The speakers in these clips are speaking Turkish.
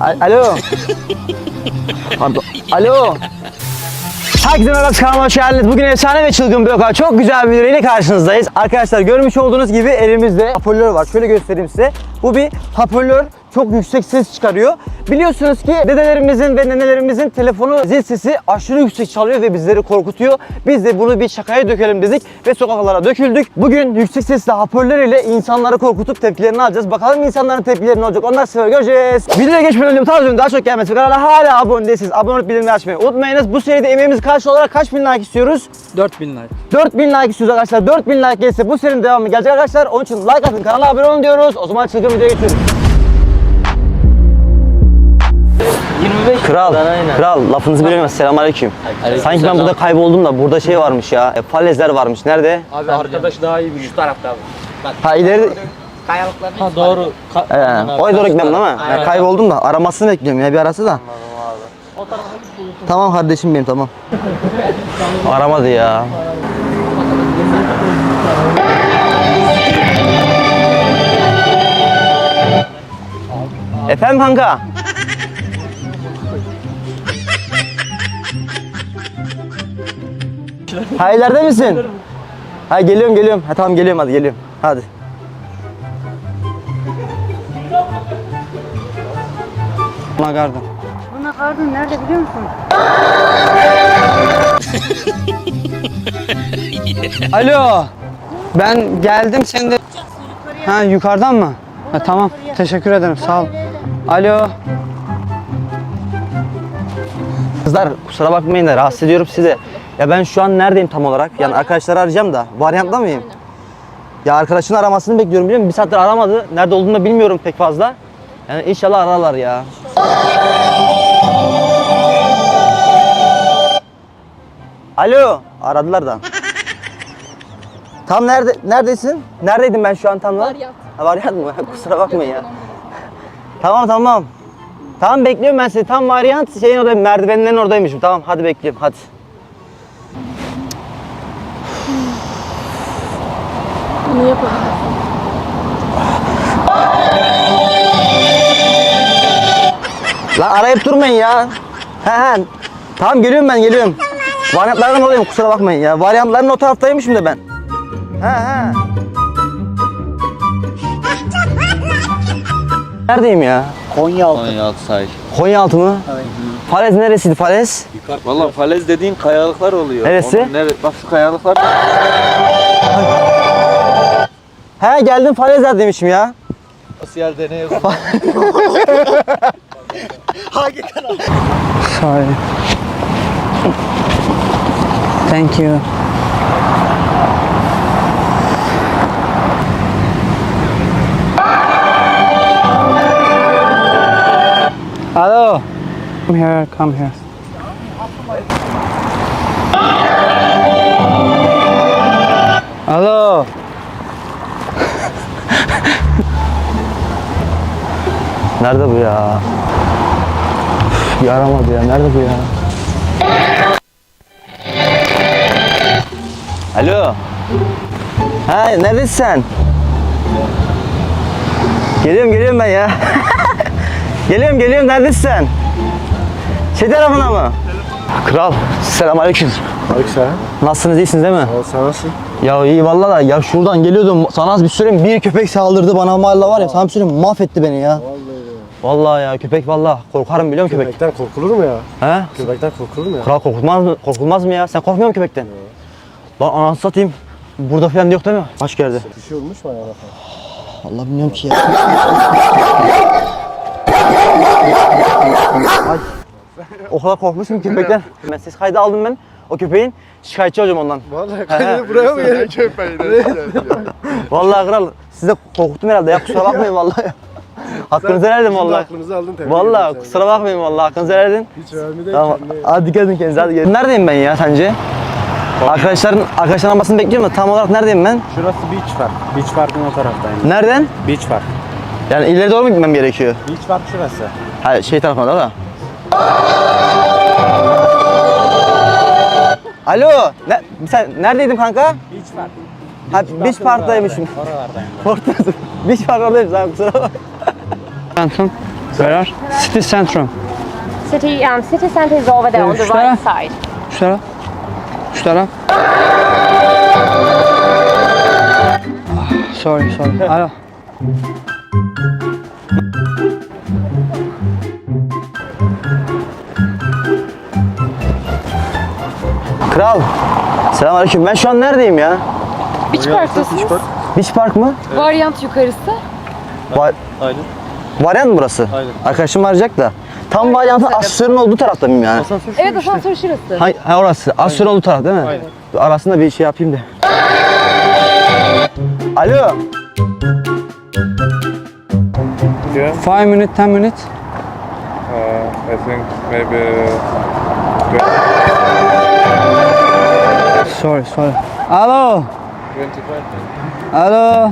Al- Alo. Pardon. Alo. Herkese merhaba kanalıma hoş geldiniz. Bugün efsane ve çılgın bir oka çok güzel bir video ile karşınızdayız. Arkadaşlar görmüş olduğunuz gibi elimizde hoparlör var. Şöyle göstereyim size. Bu bir hoparlör çok yüksek ses çıkarıyor. Biliyorsunuz ki dedelerimizin ve nenelerimizin telefonu zil sesi aşırı yüksek çalıyor ve bizleri korkutuyor. Biz de bunu bir şakaya dökelim dedik ve sokaklara döküldük. Bugün yüksek sesli hoparlör ile insanları korkutup tepkilerini alacağız. Bakalım insanların tepkileri ne olacak? Onlar sefer göreceğiz. Videoya geçmeden önce videonun daha çok gelmesi kanala hala abone değilseniz abone olup bildirimleri açmayı unutmayınız. Bu seride emeğimiz karşı olarak kaç bin like istiyoruz? 4000 like. 4000 like istiyoruz arkadaşlar. 4000 like gelirse bu serinin devamı gelecek arkadaşlar. Onun için like atın, kanala abone olun diyoruz. O zaman çılgın videoya geçiyoruz. 25 Kral, aynen. kral lafınızı bilemez. Selamünaleyküm. Aleyküm Sanki ben selam. burada kayboldum da burada şey varmış ya. E, falezler varmış. Nerede? Abi arkadaş daha iyi Şu tarafta abi. Ha ileri. Kayalıklar. Ha doğru. Ka He, oraya doğru gitmem değil mi? Ya, kayboldum da aramasını bekliyorum ya bir arası da. Tamam kardeşim benim tamam. Aramadı ya. Efendim kanka? Ha ileride misin? Ha geliyorum geliyorum. Ha tamam geliyorum hadi geliyorum. Hadi. Magardım. Bana kardın nerede biliyor musun? Alo. Ben geldim sen de. Ha yukarıdan mı? Ha, tamam. Teşekkür ederim. Sağ ol. Alo. Kızlar kusura bakmayın da rahatsız ediyorum sizi. Ya ben şu an neredeyim tam olarak? Yani arkadaşları arayacağım da. Varyantta mıyım? Ya arkadaşın aramasını bekliyorum biliyor musun? Bir saattir aramadı. Nerede olduğunu da bilmiyorum pek fazla. Yani inşallah ararlar ya. Alo. Aradılar da. Tam nerede neredesin? Neredeydim ben şu an tam olarak? Varyant. Ha, varyant mı? Kusura bakmayın ya. Tamam tamam. Tamam bekliyorum ben seni. Tam varyant şeyin oradayım. Merdivenlerin oradaymışım. Tamam hadi bekliyorum hadi. Bunu yapalım. Lan arayıp durmayın ya. He he. Tamam geliyorum ben geliyorum. Varyantlardan oradayım kusura bakmayın ya. Varyantların o taraftaymışım da ben. He he. Neredeyim ya? Konyaaltı sahil. Konyaaltı mı? Falez neresiydi Falez? Valla falez dediğin kayalıklar oluyor. Neresi? Onun nere- Bak şu kayalıklar. He geldim Falezler demişim ya. Nasıl yerde ne yazıyor? Sorry. Thank you. Hello. Come here, come here. Nerede bu ya? Üf, Yaramadı ya. Nerede bu ya? Alo. Ha neredesin sen? Geliyorum geliyorum ben ya. geliyorum geliyorum neredesin sen? Şey tarafına mı? Kral selamünaleyküm. Aleykümselam. Nasılsınız iyisiniz değil mi? Al sen nasılsın? Ya iyi vallahi ya şuradan geliyordum sana az bir söyleyeyim bir köpek saldırdı bana mahalle var ya sana bir söyleyeyim mahvetti beni ya. Vallahi ya köpek vallahi korkarım biliyor musun köpek? Köpekten korkulur mu ya? He? Köpekten korkulur mu ya? Kral korkulmaz mı? Korkulmaz mı ya? Sen korkmuyor musun köpekten? Lan anasını satayım. Burada falan yok değil mi? Kaç geldi? Bir şey olmuş mu ayağına? Allah bilmiyorum ki ya. Ay. O kadar korkmuşum köpekten. Ben ses kaydı aldım ben. O köpeğin şikayetçi olacağım ondan. Vallahi kaydını buraya mı geliyor köpeğine? Vallahi kral sizi de korkuttum herhalde ya kusura bakmayın vallahi. Hakkınızı helal edin vallahi. Aklımızı aldın Vallahi ederim kusura bakmayın vallahi hakkınızı seni. Hiç önemli değil. Tamam. kendine- Hadi dikkat edin kendinize hadi gelin. Neredeyim ben ya sence? Arkadaşların arkadaşların aramasını bekliyorum da tam olarak neredeyim ben? Şurası Beach Park. Beach Park'ın o taraftayım. Nereden? Beach Park. Yani ileri doğru mu gitmem gerekiyor? Beach Park şurası. Hayır şey tarafına da. Alo. Ne, sen neredeydin kanka? Beach Park. Ha Beach Park'taymışım. Oralardayım. Ortada. Beach Park oradaymış abi kusura bak. Centrum. Where are? City Centrum. City, um, city center is over there on the right side. Şu taraf. Şu taraf. Ah, Sorry, sorry. Alo. Kral. Selamünaleyküm. Ben şu an neredeyim ya? Beach Park'tasınız. Beach Park mı? Varyant yukarısı. Va- Aynen. Varyant mı burası? Aynen. Arkadaşım arayacak da. Tam varyantın asansörün olduğu tarafta mıyım yani? Evet asansör şurası. Ha, ha orası. Asansörün olduğu taraf değil mi? Aynen. Arasında bir şey yapayım da. Alo. Yeah, Five minutes, ten minutes. uh, I think maybe Sorry, sorry. Alo. 25 Alo.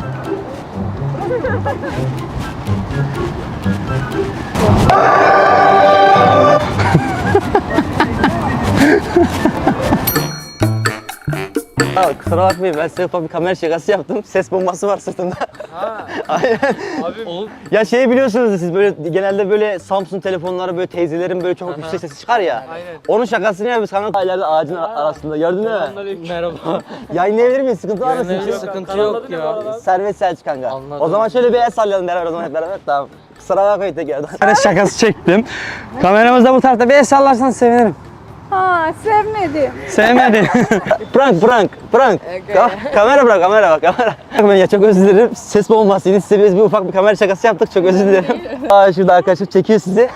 Ya kusura bakmayın ben size bir kamera şakası yaptım. Ses bombası var sırtımda. Aynen. Ya şeyi biliyorsunuz siz böyle genelde böyle Samsung telefonları böyle teyzelerin böyle çok yüksek sesi çıkar ya. Onun şakasını yapıyoruz kanka ileride ağacın arasında gördün mü? Merhaba. Yayınlayabilir miyiz? Sıkıntı var mı sizin için? Sıkıntı yok ya. Servet Selçuk kanka. Anladım. O zaman şöyle bir el sallayalım beraber o zaman hep beraber. Tamam. Kusura bakmayın tekrardan. Ben şakası çektim. Kameramız da bu tarafta bir el sallarsan sevinirim. Ha sevmedim. Sevmedi. prank prank prank. Ka- kamera bırak kamera bak kamera. Ben ya çok özür dilerim. Ses bombasıydı. Size biz bir ufak bir kamera şakası yaptık. Çok özür dilerim. Aa şurada arkadaşım çekiyor sizi.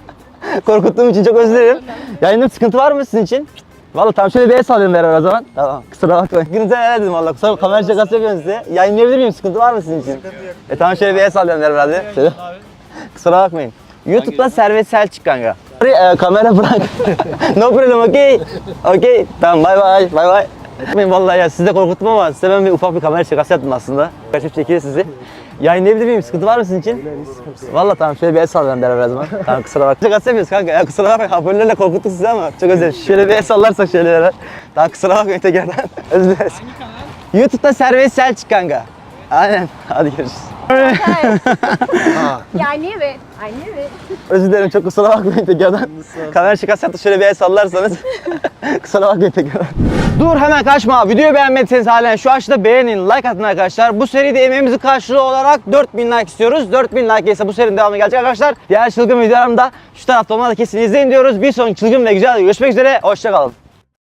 Korkuttuğum için çok özür dilerim. Yayında sıkıntı var mı sizin için? Vallahi tamam şöyle bir el sallayalım beraber o zaman. Tamam kusura bakmayın. Gününüze helal dedim valla. Kusura kamera şakası yapıyorum size. Yayınlayabilir miyim? Sıkıntı var mı sizin için? Sıkıntı yok. E tamam şöyle bir el sallayalım beraber hadi. Kusura bakmayın. YouTube'da Servet Selçuk kanka. E, kamera bırak. no problem okay. Okay. Tamam bye bye. Bye bye. Etmeyin vallahi ya sizi de korkuttum ama size ben bir ufak bir kamera şakası yaptım aslında. Kaçıp çekiyor sizi. Yayınlayabilir miyim? Sıkıntı var mı sizin için? Vallahi tamam şöyle bir el sallayalım beraber o zaman. Tamam kusura bakma. Şakası yapıyoruz kanka ya kusura bakmayın. Hoparlörle korkuttuk sizi ama çok özür dilerim. Şöyle bir el sallarsak şöyle beraber. Tamam kusura bakmayın tekrardan. özür dileriz. YouTube'da Servet Selçuk kanka. Aynen. Hadi görüşürüz. Knew it. I knew it. Özür dilerim çok kusura bakmayın tekrardan. Kamera şakası yaptık şöyle bir el sallarsanız. kusura bakmayın tekrardan. Dur hemen kaçma. Videoyu beğenmediyseniz halen şu aşağıda beğenin, like atın arkadaşlar. Bu seride emeğimizin karşılığı olarak 4000 like istiyoruz. 4000 like ise bu serinin devamı gelecek arkadaşlar. Diğer çılgın videolarımda şu tarafta da kesin izleyin diyoruz. Bir sonraki çılgın ve güzel görüşmek üzere. Hoşçakalın.